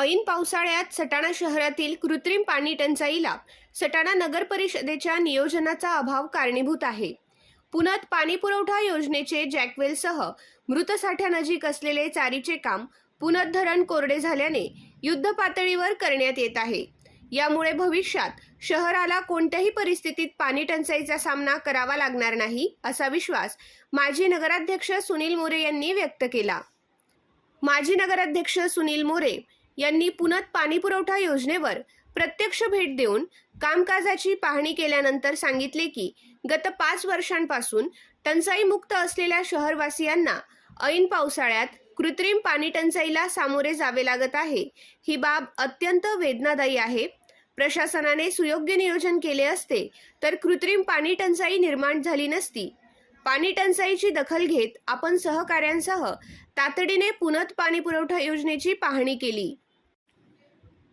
ऐन पावसाळ्यात सटाणा शहरातील कृत्रिम पाणी टंचाईला सटाणा नगर परिषदेच्या नियोजनाचा अभाव कारणीभूत आहे. पुण्यात पाणी पुरवठा योजनेचे जॅकवेलसह मृतसाठ्यानजीक असलेले चारीचे काम पुनत धरण कोरडे झाल्याने युद्ध पातळीवर करण्यात येत आहे. यामुळे भविष्यात शहराला कोणत्याही परिस्थितीत पाणी टंचाईचा सामना करावा लागणार नाही असा विश्वास माजी नगराध्यक्ष सुनील मोरे यांनी व्यक्त केला. माजी नगराध्यक्ष सुनील मोरे यांनी पुनत पाणीपुरवठा योजनेवर प्रत्यक्ष भेट देऊन कामकाजाची पाहणी केल्यानंतर सांगितले की गत पाच वर्षांपासून टंचाईमुक्त असलेल्या शहरवासियांना ऐन पावसाळ्यात कृत्रिम पाणी टंचाईला सामोरे जावे लागत आहे. ही बाब अत्यंत वेदनादायी आहे. प्रशासनाने सुयोग्य नियोजन केले असते तर कृत्रिम पाणी टंचाई निर्माण झाली नसती. पाणी टंचाईची दखल घेत आपण सहकाऱ्यांसह तातडीने पुनत पाणी पुरवठा योजनेची पाहणी केली.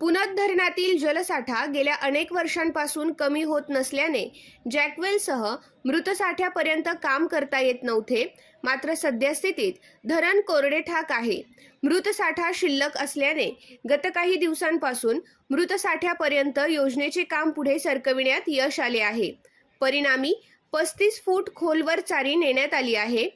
पुनत धरणातील जलसाठा गेल्या अनेक वर्षांपासून कमी होत नसल्याने जॅकवेलसह मृतसाठ्यापर्यंत काम करता येत नव्हते. मात्र सद्यस्थितीत धरण कोरडे ठाक आहे. मृतसाठा शिल्लक असल्याने गत काही दिवसांपासून मृतसाठ्यापर्यंत योजनेचे काम पुढे सरकविण्यात यश आले आहे. परिणामी पस्तीस फूट खोलवर चारी नेण्यात आली आहे.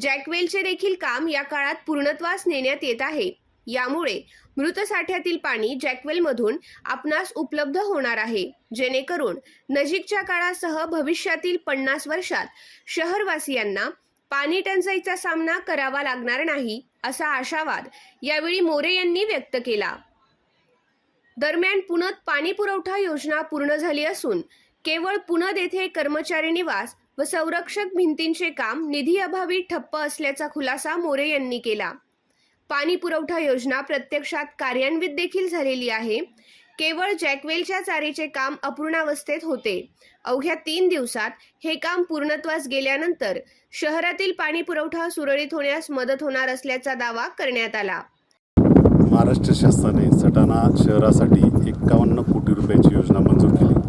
जॅकवेलचे देखील काम या काळात पूर्णत्वास नेण्यात येत आहे. यामुळे मृतसाठ्यातील पाणी जॅकवेलमधून आपणास उपलब्ध होणार आहे. जेणेकरून नजीकच्या काळासह भविष्यातील पन्नास वर्षात शहरवासियांना पाणी टंचाईचा सामना करावा लागणार नाही असा आशावाद यावेळी मोरे यांनी व्यक्त केला. दरम्यान पुनत पाणी पुरवठा योजना पूर्ण झाली असून केवळ पुनद येथे कर्मचारी निवास व संरक्षक भिंतींचे काम निधी अभावी ठप्प असल्याचा खुलासा मोरे यांनी केला. पाणी पुरवठा योजना प्रत्यक्षात कार्यान्वित देखील झालेली आहे. केवळ जॅकवेलच्या चारीचे काम अपूर्णावस्थेत होते. अवघ्या तीन दिवसात हे काम पूर्णत्वास गेल्यानंतर शहरातील पाणी पुरवठा सुरळीत होण्यास मदत होणार असल्याचा दावा करण्यात आला. महाराष्ट्र शासनाने सटाणा शहरासाठी एक्कावन्न कोटी रुपयाची योजना मंजूर केली.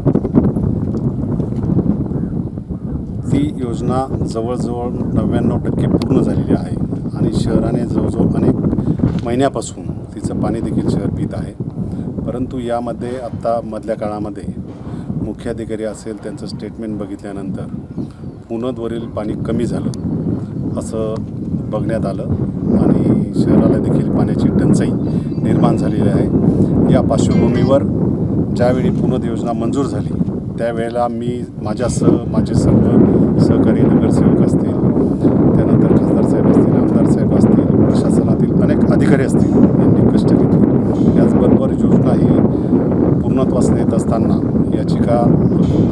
ती योजना जवळजवळ नव्याण्णव टक्के पूर्ण झालेली आहे. आणि शहराने जवळजवळ अनेक महिन्यापासून तिचं पाणी देखील शहर पित आहे. परंतु यामध्ये आत्ता मधल्या काळामध्ये मुख्याधिकारी असेल त्यांचं स्टेटमेंट बघितल्यानंतर पुनदवरील पाणी कमी झालं असं बघण्यात आलं आणि शहराला देखील पाण्याची टंचाई निर्माण झालेली आहे. या पार्श्वभूमीवर ज्यावेळी पुनद योजना मंजूर झाली त्यावेळेला मी माझ्यासह माझे सर्व सहकारी नगरसेवक असतील त्यानंतर अधिकारी असतील यांनी कष्ट घेतले. त्याचबरोबर योजना ही पूर्णत्वास नेत असताना याचिका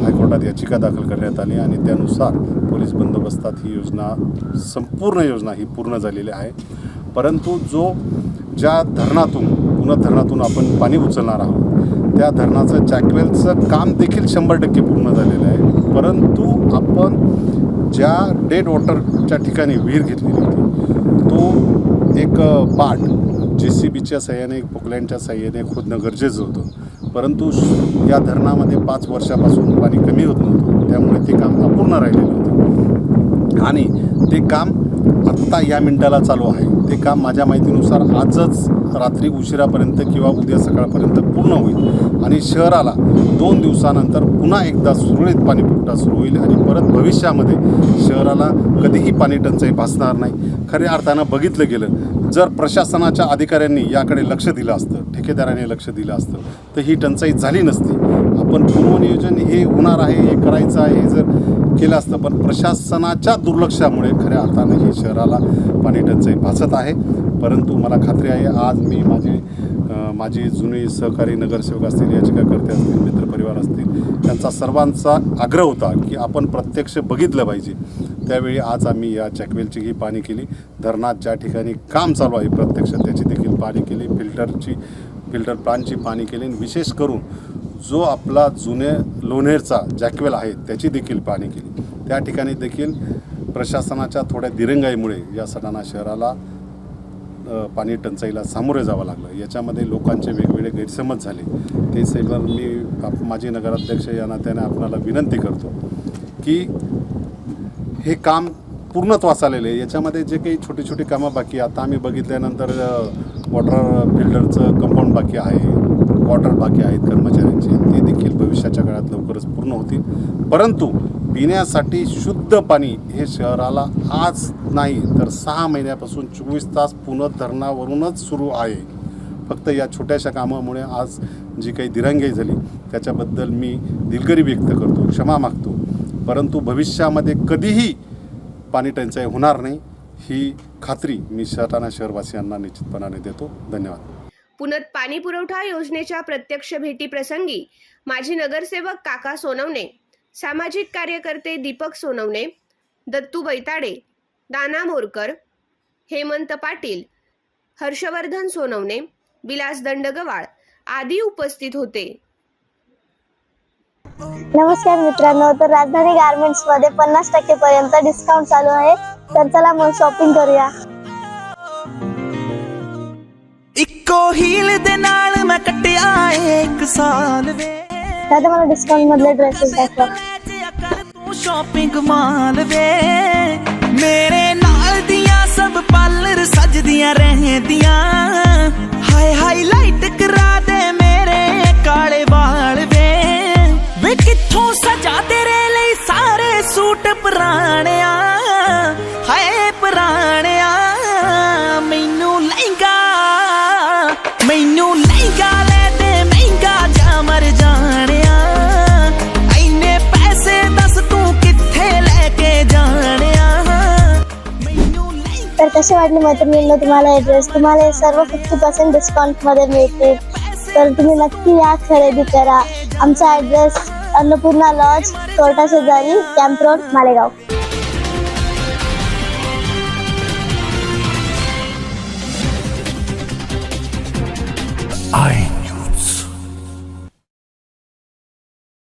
हायकोर्टात याचिका दाखल करण्यात आली आणि त्यानुसार पोलीस बंदोबस्तात ही योजना संपूर्ण योजना ही पूर्ण झालेली आहे. परंतु जो ज्या धरणातून पुन्हा धरणातून आपण पाणी उचलणार आहोत त्या धरणाचं जॅकवेलचं काम देखील शंभर टक्के पूर्ण झालेलं आहे. परंतु आपण ज्या डेड वॉटरच्या ठिकाणी विहीर घेतलेली होती तो एक पाठ जे सी बीच्या सहाय्याने पोकलँडच्या सहाय्याने खोदणं गरजेचं होतं. परंतु या धरणामध्ये पाच वर्षापासून पाणी कमी होत नव्हतं. त्यामुळे ते काम अपूर्ण राहिलेलं होतं. आणि ते काम आत्ता या मिनटाला चालू आहे. ते काम माझ्या माहितीनुसार आजच रात्री उशिरापर्यंत किंवा उद्या सकाळपर्यंत पूर्ण होईल. आणि शहराला दोन दिवसानंतर पुन्हा एकदा सुरळीत पाणीपुरवठा सुरू होईल आणि परत भविष्यामध्ये शहराला कधीही पाणी टंचाई भासणार नाही. खऱ्या अर्थानं बघितलं गेलं जर प्रशासनाच्या अधिकाऱ्यांनी याकडे लक्ष दिलं असतं ठेकेदाराने लक्ष दिलं असतं तर ही टंचाई झाली नसती. आपण पूर्वनियोजन हे होणार आहे हे करायचं आहे हे जर केलं असतं पण प्रशासनाच्या दुर्लक्षामुळे खऱ्या अर्थानं हे शहराला पाणी टंचाई भासत आहे. परंतु मला खात्री आहे आज मी माझे माझी माझे जुने सहकारी नगरसेवक असतील याचिकाकर्ते असतील मित्रपरिवार असतील त्यांचा सर्वांचा आग्रह होता की आपण प्रत्यक्ष बघितलं पाहिजे. त्यावेळी आज आम्ही या चॅकवेलचीही पाणी केली. धरणात ज्या ठिकाणी काम चालू आहे प्रत्यक्ष त्याची देखील पाणी केली. फिल्टरची फिल्टर प्लांटची पाणी केली. आणि विशेष करून जो आपला जुने लोणेरचा जॅकवेल आहे त्याची देखील पाहणी केली. त्या ठिकाणी देखील प्रशासनाच्या थोड्या दिरंगाईमुळे या सटाणा शहराला पाणी टंचाईला सामोरे जावं लागलं. याच्यामध्ये लोकांचे वेगवेगळे गैरसमज झाले. ते सगळं मी आप- माजी नगराध्यक्ष या नात्याने आपणाला विनंती करतो की हे काम पूर्णत्वास आलेले आहे. याच्यामध्ये जे काही छोटी छोटी कामं बाकी आता आम्ही बघितल्यानंतर वॉटर फिल्टरचं कंपाऊंड बाकी आहे. क्वार्टर बाकी आहेत कर्मचाऱ्यांचे ते देखील भविष्याच्या काळात लवकरच पूर्ण होतील. परंतु पिण्यासाठी शुद्ध पाणी हे शहराला आज नाही तर सहा महिन्यापासून चोवीस तास पुनर्धरणावरूनच सुरू आहे. फक्त या छोट्याशा कामामुळे आज जी काही दिरंगाई झाली त्याच्याबद्दल मी दिलगिरी व्यक्त करतो क्षमा मागतो. परंतु भविष्यामध्ये कधीही पाणी टंचाई होणार नाही ही खात्री मी शहराना शहरवासियांना निश्चितपणाने देतो. धन्यवाद. पुनत पाणी पुरवठा योजनेच्या प्रत्यक्ष भेटीप्रसंगी माजी नगरसेवक काका सोनवणे सामाजिक कार्यकर्ते दीपक सोनवणे दत्तू बैताडे दाना मोरकर हेमंत पाटील हर्षवर्धन सोनवणे विलास दंडगवाळ आदी उपस्थित होते. नमस्कार मित्रांनो तर राजधानी गार्मेंट्समध्ये पन्नास टक्के पर्यंत डिस्काउंट चालू आहे. तर चला मग शॉपिंग करूया. ਇੱਕੋ ਹੀਲ ਦੇ ਨਾਲ ਮੈਂ ਕੱਟਿਆ ਇੱਕ ਸਾਲ ਵੇ। ਤਾਂ ਤੁਹਾਨੂੰ ਡਿਸਕਾਊਂਟ ਮਤਲਬ ਡਰੈਸਸ ਦੇਖੋ ਕਰ ਤੂੰ ਸ਼ਾਪਿੰਗ ਮਾਲ ਵੇ। ਮੇਰੇ ਨਾਲ ਦੀਆਂ ਸਭ ਪਾਲਰ ਸਜਦੀਆਂ ਰਹਿੰਦੀਆਂ। ਹਾਈ ਹਾਈਲਾਈਟ ਕਰਾ ਦੇ ਮੇਰੇ ਕਾਲੇ ਵਾਲ ਵੇ। ਵੇ ਕਿੱਥੋਂ ਸਜਾ ਤੇਰੇ ਲਈ ਸਾਰੇ ਸੂਟ ਪੁਰਾਣੇ कसे वाटले मैत्रिणींनो तुम्हाला हे ड्रेस तुम्हाला हे सर्व फिफ्टी पर्सेंट डिस्काउंटमध्ये तर तुम्ही नक्की या खरेदी करा. आमचा ऍड्रेस अन्नपूर्णा लॉज कोर्टा शेजारी कॅम्प रोड मालेगाव.